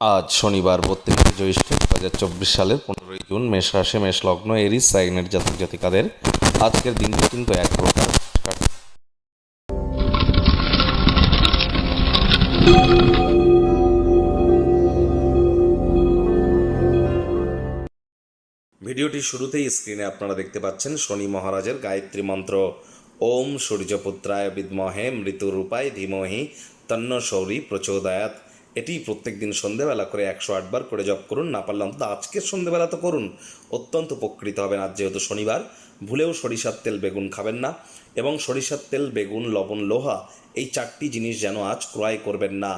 আজ শনিবার, বত্রিশে জ্যৈষ্ঠ দু হাজার চব্বিশ সালের পনেরোই জুন, মেষ রাশি, মেষ লগ্ন, এরিস, সাইনের জাতক জাতিকাদের আজকের দিনটি কিন্তু এক প্রকার ভিডিওটি শুরুতেই স্ক্রিনে আপনারা দেখতে পাচ্ছেন শনি মহারাজের গায়ত্রী মন্ত্র। ওম সূর্যপুত্রায় বিদ্মহে মৃত্যুরূপায় ধীমহি তন্ন শৌরী প্রচোদয়াত এটি প্রত্যেক দিন সন্ধেবেলা করে একশো আটবার করে জপ করুন, না পারলে অন্তত আজকের সন্ধেবেলা তো করুন। অত্যন্ত উপকৃত হবেন আজ যেহেতু শনিবার, ভুলেও সরিষার তেল বেগুন খাবেন না এবং সরিষার তেল, বেগুন, লবণ, লোহা এই চারটি জিনিস যেন আজ ক্রয় করবেন না।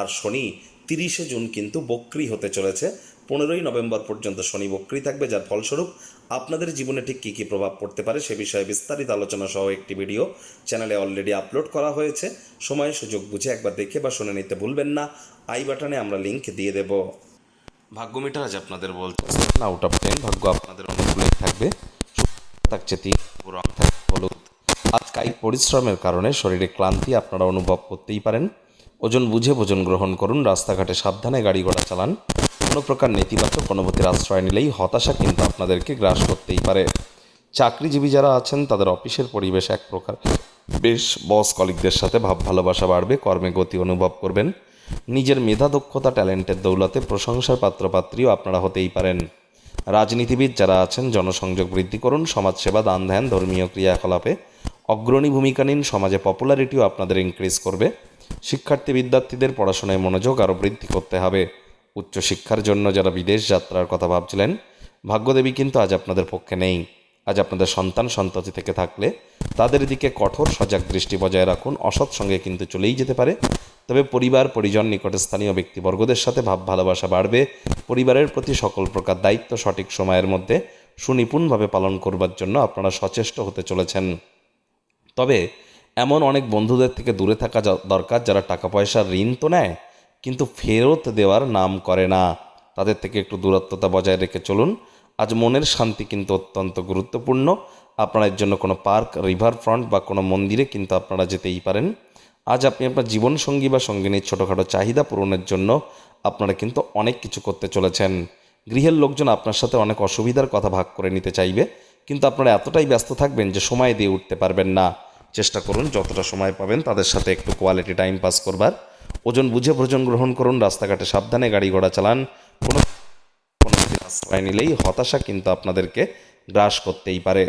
আর শনি তিরিশে জুন কিন্তু বক্রি হতে চলেছে পনেরোই নভেম্বর পর্যন্ত শনি বক্রি থাকবে, যার ফলস্বরূপ আপনাদের জীবনে ঠিক কী কী প্রভাব পড়তে পারে সে বিষয়ে বিস্তারিত আলোচনা সহ একটি ভিডিও চ্যানেলে অলরেডি আপলোড করা হয়েছে। সময়, সুযোগ বুঝে একবার দেখে বা শুনে নিতে ভুলবেন না। আই বাটনে আমরা লিংক দিয়ে দেব। ভাগ্য মিটার আজ আপনাদের বলছে, আউট অফ টেন, ভাগ্য আপনাদের অনুকূলে থাকবে। থাকছে তিন রং হলুদ। আজ কায়িক পরিশ্রমের কারণে শরীরে ক্লান্তি আপনারা অনুভব করতেই পারেন। ওজন বুঝে ভোজন গ্রহণ করুন, রাস্তাঘাটে সাবধানে গাড়ি ঘোড়া চালান। কোনো প্রকার নেতিবাচক অনুভূতির আশ্রয় নিলেই হতাশা কিন্তু আপনাদেরকে গ্রাস করতেই পারে। চাকরিজীবী যারা আছেন, তাদের অফিসের পরিবেশ এক প্রকার। বেশ বস কলিকদের সাথে ভাব ভালোবাসা বাড়বে, কর্মে গতি অনুভব করবেন। নিজের মেধা, দক্ষতা, ট্যালেন্টের দৌলতে প্রশংসার পাত্রপাত্রীও আপনারা হতেই পারেন। রাজনীতিবিদ যারা আছেন, জনসংযোগ বৃদ্ধি করুন, সমাজসেবা দান ধ্যান, ধর্মীয় ক্রিয়াকলাপে অগ্রণী ভূমিকা নিন, সমাজে পপুলারিটিও আপনাদের ইনক্রিজ করবে। শিক্ষার্থী বিদ্যার্থীদের পড়াশোনায় মনোযোগ আরও বৃদ্ধি করতে হবে। উচ্চশিক্ষার জন্য যারা বিদেশ যাত্রার কথা ভাবছিলেন, ভাগ্যদেবী কিন্তু আজ আপনাদের পক্ষে নেই। আজ আপনাদের সন্তান সন্ততি থেকে থাকলে তাদের দিকে কঠোর সজাগ দৃষ্টি বজায় রাখুন। অসৎ সঙ্গে কিন্তু চলেই যেতে পারে। তবে পরিবার, পরিজন, নিকটে স্থানীয় ব্যক্তিবর্গদের সাথে ভাব ভালোবাসা বাড়বে। পরিবারের প্রতি সকল প্রকার দায়িত্ব সঠিক সময়ের মধ্যে সুনিপুণভাবে পালন করবার জন্য আপনারা সচেষ্ট হতে চলেছেন। তবে এমন অনেক বন্ধুদের থেকে দূরে থাকা দরকার যারা টাকা পয়সার ঋণ তো নেয় কিন্তু ফেরত দেওয়ার নাম করে না। তাদের থেকে একটু দূরত্বতা বজায় রেখে চলুন। আজ মনের শান্তি কিন্তু অত্যন্ত গুরুত্বপূর্ণ। আপনারা জন্য কোনো পার্ক রিভার ফ্রন্ট বা কোনো মন্দিরে কিন্তু আপনারা যেতেই পারেন। আজ আপনি আপনার জীবনসঙ্গী বা সঙ্গিনীর ছোটোখাটো চাহিদা পূরণের জন্য আপনারা কিন্তু অনেক কিছু করতে চলেছেন। গৃহের লোকজন আপনার সাথে অনেক অসুবিধার কথা ভাগ করে নিতে চাইবে। কিন্তু আপনারা এতটাই ব্যস্ত থাকবেন যে সময় দিয়ে উঠতে পারবেন না। চেষ্টা করুন যতটা সময় পাবেন তাদের সাথে একটু কোয়ালিটি টাইম পাস করবার। ওজন বুঝে ভোজন গ্রহণ করুন, রাস্তাঘাটে সাবধানে গাড়ি ঘোড়া চালান। কোনো কোনো আশ্রয় নিলেই হতাশা কিন্তু আপনাদেরকে গ্রাস করতেই পারে।